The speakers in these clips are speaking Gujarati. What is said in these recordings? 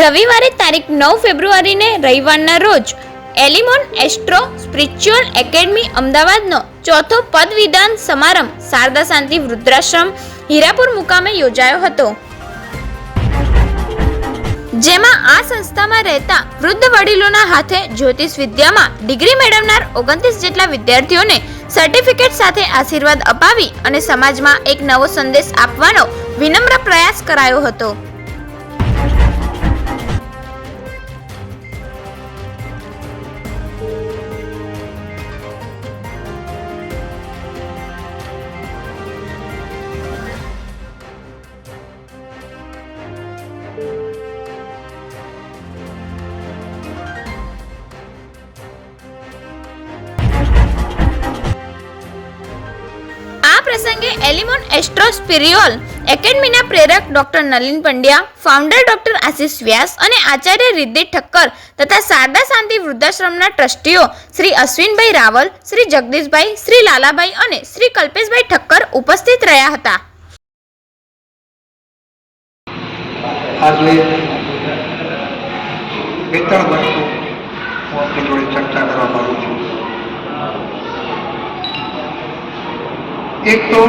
રવિવારે તારીખ નવ ફેબ્રુઆરીને રવિવારના રોજ એલિમોન એસ્ટ્રો સ્પિરિચ્યુઅલ એકેડમી અમદાવાદનો ચોથો પદવિધાન સમારંભ શારદા શાંતિ વૃદ્ધાશ્રમ હીરાપુર મુકામે યોજાયો હતો. જેમાં આ સંસ્થામાં રહેતા વૃદ્ધ વડીલોના હાથે જ્યોતિષ વિદ્યામાં ડિગ્રી મેળવનાર ઓગણત્રીસ જેટલા વિદ્યાર્થીઓને સર્ટિફિકેટ સાથે આશીર્વાદ અપાવી અને સમાજમાં એક નવો સંદેશ આપવાનો વિનમ્ર પ્રયાસ કરાયો હતો. પ્રસંગે એલિમોન એસ્ટ્રો સ્પિરિયોલ એકેડમીના પ્રેરક doctor Nalin Pandya, founder doctor Ashish Vyas અને આચાર્ય રિદ્ધિ ઠક્કર તથા શારદા શાંતિ વૃદ્ધાશ્રમના ટ્રસ્ટીઓ શ્રી અશ્વિનભાઈ રાવલ, શ્રી જગદીશભાઈ, શ્રી લાલાભાઈ અને શ્રી કલ્પેશભાઈ ઠક્કર ઉપસ્થિત રહ્યા હતા. આજે ચર્ચા કરવા માંગુ છું. એક તો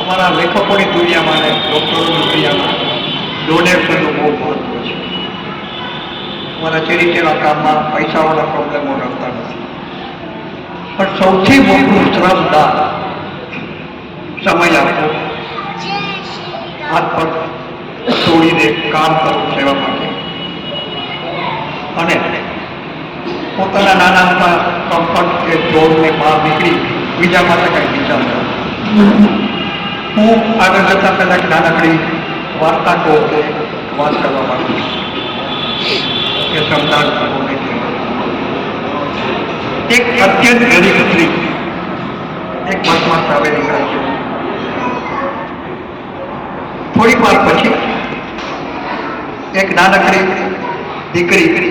અમારા લેખકોની દુનિયામાં અને ડૉક્ટરોની દુનિયામાં ડોનેશનનું બહુ મહત્વ છે. અમારા ચેરિટીના કામમાં પૈસાવાળા પ્રોબ્લેમો રહેતા નથી. પણ સૌથી મોટું શ્રમદાન સમય આપવો હાથ પર છોડીને કામ કરવું સેવા માટે. અને પોતાના નાના મોટા કમ્ફર્ટ કે જોડને બહાર નીકળી બીજા માટે કંઈ વિચાર હું આગળ જતા પહેલા એક નાનકડી વાર્તા કહો કે વાત કરવા માંગુ કે સમજાણ એક અત્યંત ગરીબ સ્ત્રી, એક બસમાં સામે નીકળે છે. થોડી વાર પછી એક નાનકડી દીકરી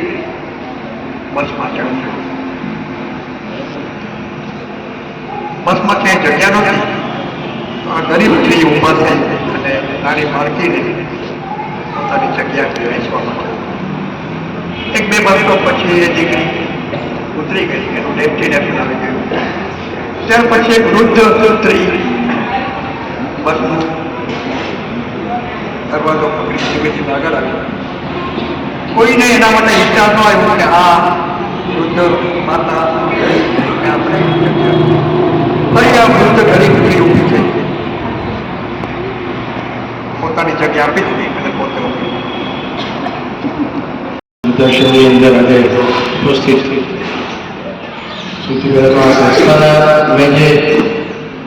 બસમાં ચડશે બસમાં ક્યાંય જગ્યા નથી ગરીબ સ્ત્રી ઊભા થઈ અને નાની બાળકીને પોતાની જગ્યા વેચવા માટે. એક બે બસો પછી એ દીકરી ઉતરી ગઈ, એનું ડેસ્ટિનેશન આવી ગયું. ત્યાર પછી એક વૃદ્ધ સ્ત્રી બસનું દરવાજો પકડી ધીમે ધીમે આગળ આવી. કોઈને એના માટે વિચાર ન આવ્યો કે આ વૃદ્ધ માતા ફરી આ વૃદ્ધ ગરીબ સ્ત્રી ઊભી થઈ પોતાની જગ્યા આપી દીધી અને પોતે ઊભી દર્શનની અંદર આજે ઉપસ્થિત સૌથી પહેલાં તો આ સંસ્થા મેં જે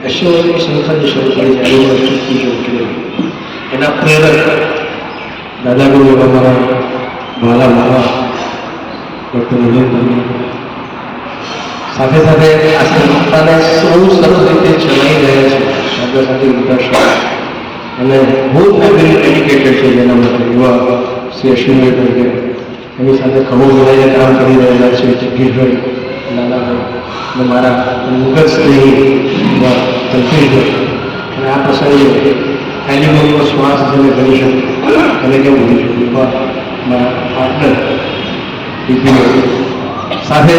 એશ્વરની સંસ્થા જે શરૂ કરી છે એનું અસ્તિત્વ શરૂ કર્યું એના પ્રેરક દાદાગુરુ અમારા માલા માલા ડૉક્ટર નરેન્દ્ર સાથે સાથે આ સંસ્થાને બહુ સરસ રીતે ચલાવી રહ્યા છે. સાથે સાથે વૃદ્ધાશ્રમ અને બહુ ફેમિલી એડ્યુકેટેડ છે જેના માટે યુવા શ્રી અશ્વિનભાઈ તરીકે એની સાથે ખબર મિલાઈને કામ કરી રહેલા છે જગીરભાઈ નાનાભાઈ અને મારા મુગલ સ્નેહી એવા અને આ પ્રસંગે એનિમલનો શ્વાસ જેને કરી શકું અને કેવું બોલી શકું મારા પાર્ટનર ડીપીઓ સાથે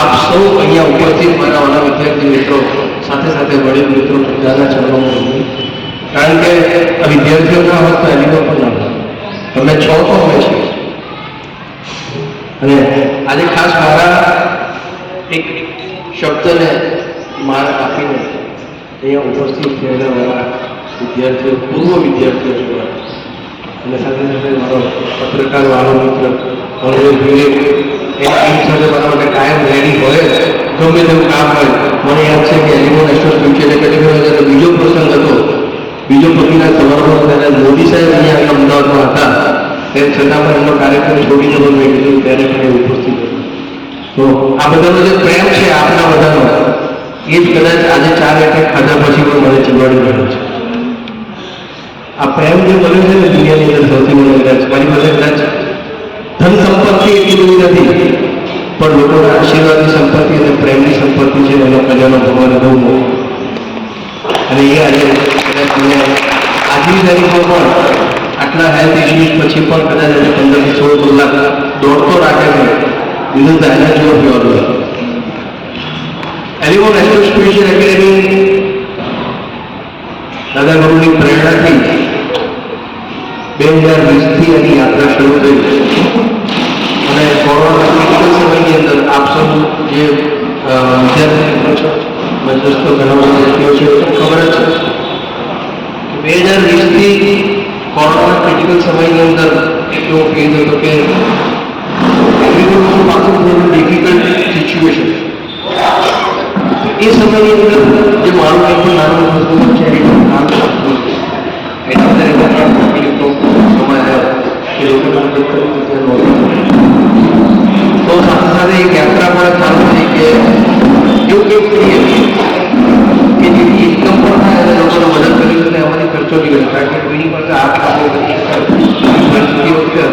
આપ સૌ અહીંયા ઉપસ્થિત મારા વાલા વિદ્યાર્થી મિત્રો, સાથે સાથે વડીલ મિત્રો બધાના ચરણોમાં કારણ કે આ વિદ્યાર્થીઓ ના હોત તો એની પણ ના તમે છો તો અમે છે. અને આજે ખાસ મારા એક શબ્દને મારા આપીને અહીંયા ઉપસ્થિત થયેલા મારા વિદ્યાર્થીઓ, પૂર્વ વિદ્યાર્થીઓ જોવા. અને સાથે સાથે મારો પત્રકાર વાળો મિત્ર અરવિંદ ભીડે એ ટીમ સાથે મારા માટે કાયમ રેડી હોય ગમે તેવું કામ હોય મને યાદ છે કે એલિમોન એસ્ટર ફ્યુચર એકેડમી હતો બીજો પ્રસંગ હતો બીજો પગીના સમારોહ ત્યારે મોદી સાહેબ અહીંયા આગળ અમદાવાદમાં હતા તે છતાં પણ એમનો કાર્યક્રમ છોડીને પણ મેં કીધું ત્યારે પણ એ ઉપસ્થિત હતો તો આ બધાનો જે પ્રેમ છે આપણા બધાનો એ જ કદાચ આજે ચાર એટેક ખાધા પછી પણ મને ચીવાડી રહ્યો છે આ પ્રેમ જે બન્યો છે ને દુનિયાની અંદર સૌથી મોટો કદાચ મારી પાસે કદાચ ધન સંપત્તિ એટલી બધી નથી. પણ લોકોના આશીર્વાદની સંપત્તિ અને પ્રેમની સંપત્તિ છે, એનો ખજાનો ભગવાન બહુ મોટો. અને એ આજે આજની તારીખમાં પણ આટલા હેલ્થ ઇશ્યુઝ પછી પણ કદાચ એને પંદરથી સોળ કલાક દોડતો રાખે છે વિરુદ્ધ એના જેવો ફેવર એલિવોન એસ્ટ્રો સ્પેશિયલ એકેડેમી દાદા ગુરુની પ્રેરણાથી બે હજાર વીસથી એની યાત્રા શરૂ થઈ. અને કોરોના ક્રિટિકલ સમયની અંદર આપ સૌ જે અ, વિદ્યાર્થી મિત્રો છો મજદસ્તો ઘણા બધા વ્યક્તિઓ છે એ ખબર જ છે કે બે હજાર વીસથી કોરોના ક્રિટિકલ સમયની અંદર એક એવો ફેઝ હતો કે એગ્રીકલ્ચર પાછું થોડું ડિફિકલ્ટ સિચ્યુએશન એ સમયની અંદર જે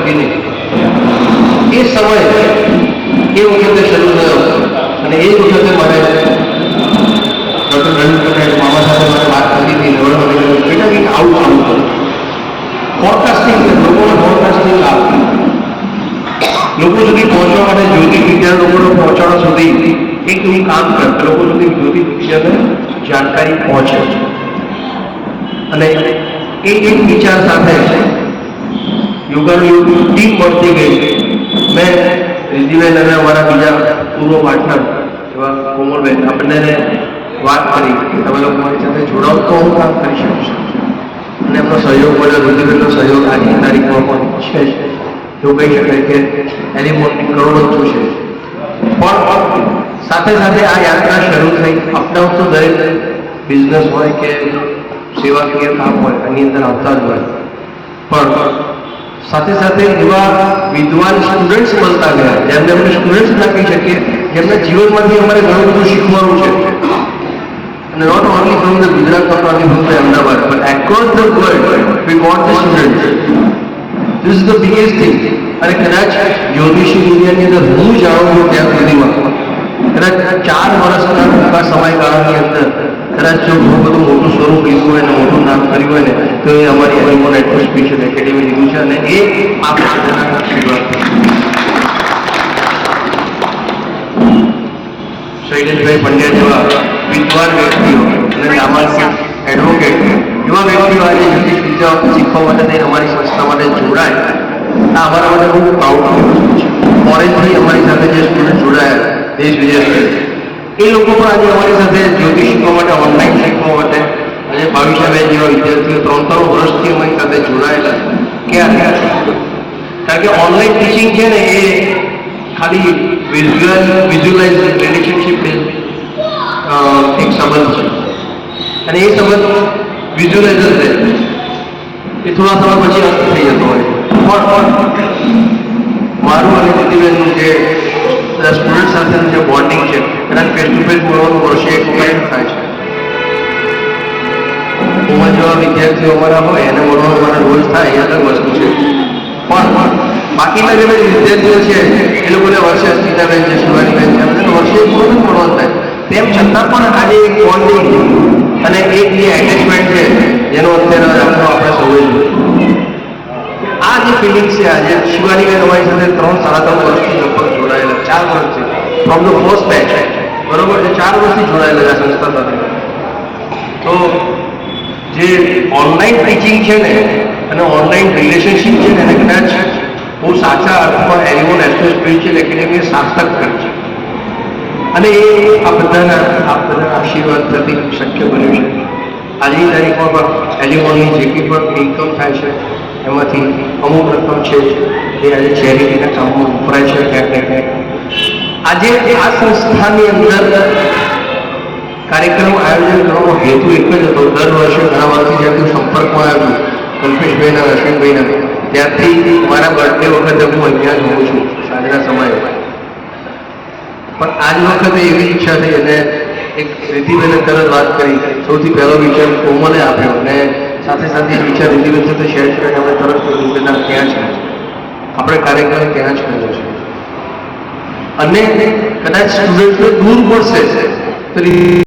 પરિસ્થિતિ નહીં. એ સમય એ વખતે શરૂ થયો અને એ વખતે મારે ડૉક્ટર રવિન્દ્ર પટેલ મામા સાથે મારે વાત કરી હતી નવડા વગેરે બેટા કંઈક આવું ચાલુ કરો. ફોરકાસ્ટિંગ લોકોને ફોરકાસ્ટિંગ આપવું. લોકો સુધી પહોંચવા માટે જ્યોતિ વિદ્યા લોકોને પહોંચાડવા સુધી એક હું કામ કરતો લોકો સુધી જ્યોતિ વિદ્યાને જાણકારી પહોંચે. અને એ એક વિચાર સાથે યોગાનું ટીમ મળતી ગઈ. મેં રિદ્ધિબેન અને અમારા બીજા પૂર્વ પાર્ટનર એવા કોમલબેન, આ બંનેને વાત કરી. કે તમે લોકો મારી સાથે જોડાવ તો હું કામ કરી શકું અને એમનો સહયોગ મળ્યો રુધિરનો સહયોગ આજની તારીખમાં પણ છે જ. એવું કહી શકાય કે એની મોટી કરોડો છે પણ સાથે સાથે આ યાત્રા શરૂ થઈ. અપડાઉન તો દરેક બિઝનેસ હોય કે સેવાકીય કામ હોય, એની અંદર આવતા જ હોય. પણ સાથે સાથે એવા વિદ્વાન સ્ટુડન્ટ્સ મળતા ગયા જેમને અમે સ્ટુડન્ટ્સ ના કહી શકીએ જેમના જીવનમાંથી અમારે ઘણું બધું શીખવાનું છે અને not only from the Gujarat not only Ahmedabad પણ Ahmedabad, but across the world, we want the students. This is the biggest thing. અને કદાચ જ્યોતિષી દુનિયાની અંદર હું જાણું છું ત્યાં સુધીમાં કદાચ ચાર વર્ષના ટૂંકા સમયગાળાની અંદર કદાચ જો ઘણું બધું મોટું સ્વરૂપ લીધું હોય ને મોટું નામ કર્યું હોય ને, તો એ અમારી એટમો સ્પેશિયલ એકેડેમી લીધું છે અને એ આ બધાના આશીર્વાદ શૈલેષભાઈ પંડ્યા જેવા વિદ્વાન વ્યક્તિઓ અને નામાંકિત એડવોકેટ એવા વ્યક્તિઓ આજે જ્યોતિષ બીજા શીખવા માટે થઈને અમારી સંસ્થા માટે જોડાય. આ અમારા માટે બહુ પ્રાઉડની વસ્તુ છે. ફોરેનથી અમારી સાથે જે સ્ટુડન્ટ જોડાયા, દેશ વિદેશથી એ લોકો પણ આજે અમારી સાથે જ્યોતિષ શીખવા માટે ઓનલાઈન શીખવા માટે આજે ભાવિશાભાઈ જેવા વિદ્યાર્થીઓ ત્રણ ત્રણ વર્ષથી અમારી સાથે જોડાયેલા ક્યાં કારણ કે ઓનલાઈન ટીચિંગ છે ને એ ખાલી વિઝ્યુઅલ વિઝ્યુઅલાઇઝ રિલેશનશીપ એક સંબંધ છે. અને એ સંબંધ વિઝ્યુઅલાઇઝ રહે એ થોડા સમય પછી અંત થઈ જતો હોય. પણ મારું અને દીદીબેનનું જે બધા સ્ટુડન્ટ સાથેનું જે બોન્ડિંગ છે એના ફેસ ટુ ફેસ મળવાનું વર્ષે એક વખત થાય છે. ઉમર જેવા વિદ્યાર્થીઓ અમારા હોય, એને મળવાનું અમારા રોજ થાય, એ અલગ વસ્તુ છે. પણ પણ બાકીના જે વિદ્યાર્થીઓ છે, એ લોકોને વર્ષે અસ્મિતાબેન છે, શિવાનીબેન છે, એમને વર્ષે પૂરું મળવાનું થાય. તેમ છતાં પણ આજે એક બોન્ડિંગ અને એક જે એટેચમેન્ટ છે, જેનો અત્યારે આપણો આપણે સૌએ આ જે ફિલિંગ છે આજે, શિવાનીબેન અમારી સાથે ત્રણ, સાડા ત્રણ વર્ષથી લગભગ ચાર વર્ષથી. ફ્રોમ ધ ફર્સ્ટ બેચ બરોબર? છે ચાર વર્ષથી જોડાયેલા છે સંસ્થા સાથે. તો જે ઓનલાઈન ટીચિંગ છે ને, અને ઓનલાઈન રિલેશનશિપ છે ને, એને કદાચ બહુ સાચા અર્થમાં એલિમોન એસ્ટ્રો સ્પિરિચ્યુઅલ એકેડેમીએ સાર્થક કરી છે. અને એ આ બધાના, આ બધા આશીર્વાદ થકી શક્ય બન્યું છે. આજની તારીખમાં પણ એલિમોનની જેટલી પણ ઇન્કમ થાય છે, એમાંથી અમુક રકમ છે એ આજે ચેરિટીના કામમાં વપરાય છે, ક્યાંક ને ક્યાંક. આજે આ સંસ્થાની અંદર કાર્યક્રમ આયોજન કરવાનો હેતુ એક જ હતો. દર વર્ષે ઘણા વર્ષથી જ્યાંથી સંપર્કમાં આવ્યું કલ્પેશભાઈના, અશ્વિનભાઈના ત્યારથી મારા બર્થડે વખતે હું અહીંયા જ હોઉં છું, સાંજના સમયે. પણ આજ વખતે એવી ઈચ્છા થઈ, અને એક રિદ્ધિબેને તરત વાત કરી. સૌથી પહેલો વિચાર કોમલે આપ્યો, અને સાથે સાથે વિચાર રિદ્ધિબેન સાથે શેર કરીને અમે તરત કીધું કે ના ત્યાં છે આપણે કાર્યક્રમ ત્યાં જ કર્યો છે અને કદાચ સ્ટુડન્ટને દૂર પડશે